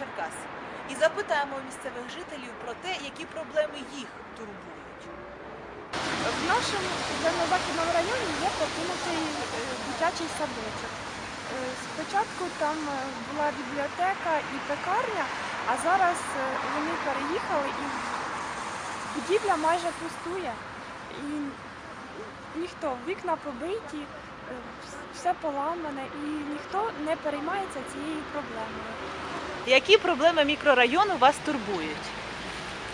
Черкас і запитаємо місцевих жителів про те, які проблеми їх турбують. В нашому південно-західному районі є покинутий е, дитячий садочок. Е, Спочатку там е, була бібліотека і пекарня, а зараз вони переїхали і будівля майже пустує. І ніхто, вікна побиті, все поламане, і ніхто не переймається цією проблемою. Які проблеми мікрорайону вас турбують?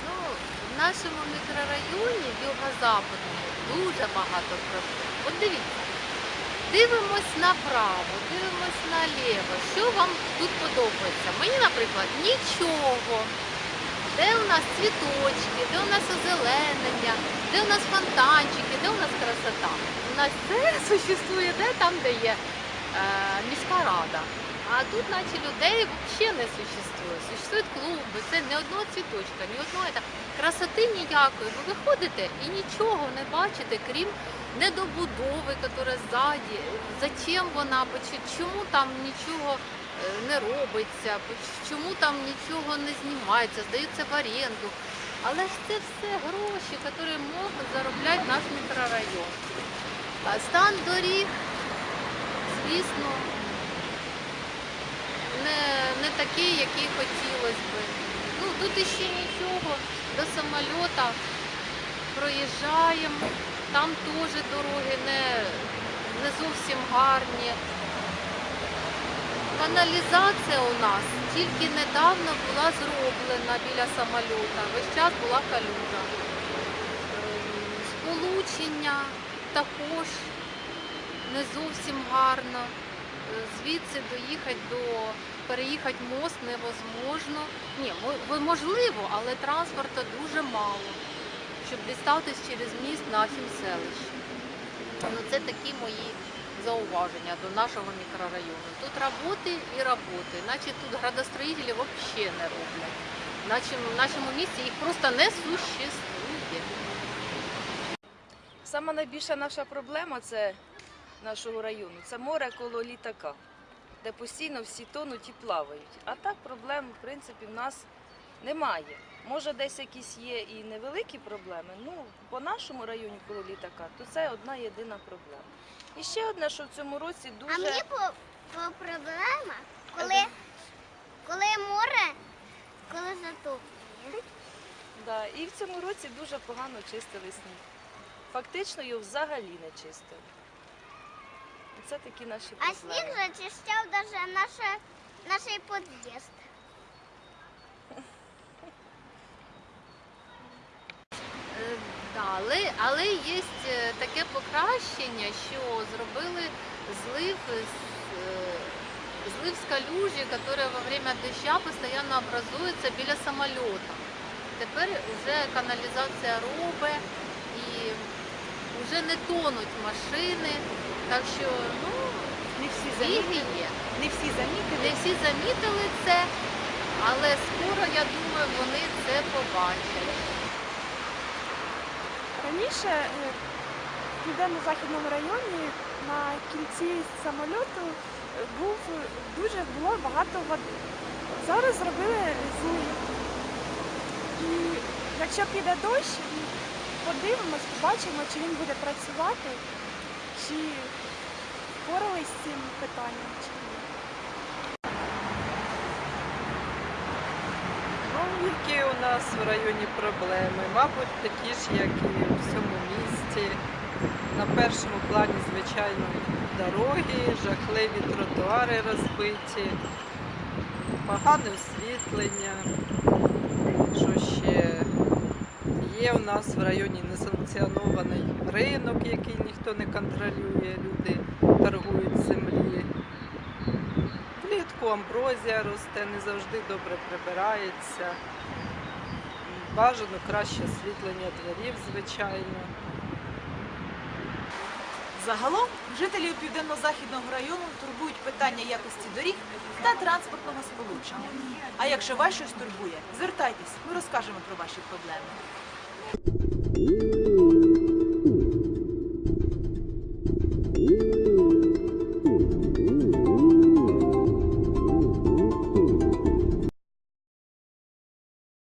Ну, в нашому мікрорайоні юго-западному дуже багато проблем. От дивіться, дивимось направо, дивимось наліво. Що вам тут подобається? Мені, наприклад, нічого. Де у нас цвіточки, де у нас озеленення, де у нас фонтанчики, де у нас красота? У нас це существує де там, де є е, міська рада. А тут, наче людей взагалі не существує. Существують клуби, це ні одного цвіточка, ні одного та красоти ніякої. Ви виходите і нічого не бачите, крім недобудови, яка ззаді. Зачем вона? Чому там нічого е, не робиться? Чому там нічого не знімається, здаються в оренду? Але ж це все гроші, які можуть заробляти наш мікрорайон. А стан доріг, звісно, не, не такий, який хотілося би. Ну, тут іще нічого, до самольота проїжджаємо, там теж дороги не, не зовсім гарні. Каналізація у нас тільки недавно була зроблена біля самольота. Весь час була калюжа. Сполучення також не зовсім гарно. Звідси доїхати до переїхати мост невозможно. Ні, можливо, але транспорту дуже мало, щоб дістатись через міст нашим селищем. Ну, це такі мої зауваження до нашого мікрорайону. Тут роботи і роботи, наче тут градостроїтелі взагалі не роблять. Наче в нашому місті їх просто не существує. Сама найбільша наша проблема це нашого району. Це море коло літака, де постійно всі тонуть і плавають. А так проблем, в принципі, в нас немає. Може, десь якісь є і невеликі проблеми. Ну, по нашому районі коло літака, то це одна єдина проблема. І ще одне, що в цьому році дуже А мені по, по проблема, коли, коли море, коли затоплює. да, і в цьому році дуже погано чистили сніг. Фактично його взагалі не чистили. Це такі наші А проблеми. сніг зачищав навіть наше, наш під'їзд. Е, Да, але, але є е, таке покращення, що зробили злив, з, е, злив з калюжі, яка во время доща постійно образується біля самоліта. Тепер вже каналізація робить і вже не тонуть машини, так що ну, Не всі замітили, є. не всі замітили. Не всі замітили це, але скоро, я думаю, вони це побачать. Раніше е, в південно-західному районі на кільці самольоту е, був дуже було багато води. Зараз зробили злив. І якщо піде дощ, подивимось, побачимо, чи він буде працювати, чи впорались з цим питанням. Чи ні. Ну, які у нас в районі проблеми? Мабуть, такі ж, як і у всьому місті. На першому плані, звичайно, дороги, жахливі тротуари розбиті, погане освітлення. Що ще? Є у нас в районі несанкціонований ринок, який ніхто не контролює, люди торгують землі. Влітку амброзія росте, не завжди добре прибирається. Бажано краще освітлення дворів, звичайно. Загалом жителів південно-західного району турбують питання якості доріг та транспортного сполучення. А якщо вас щось турбує, звертайтесь, ми розкажемо про ваші проблеми. Música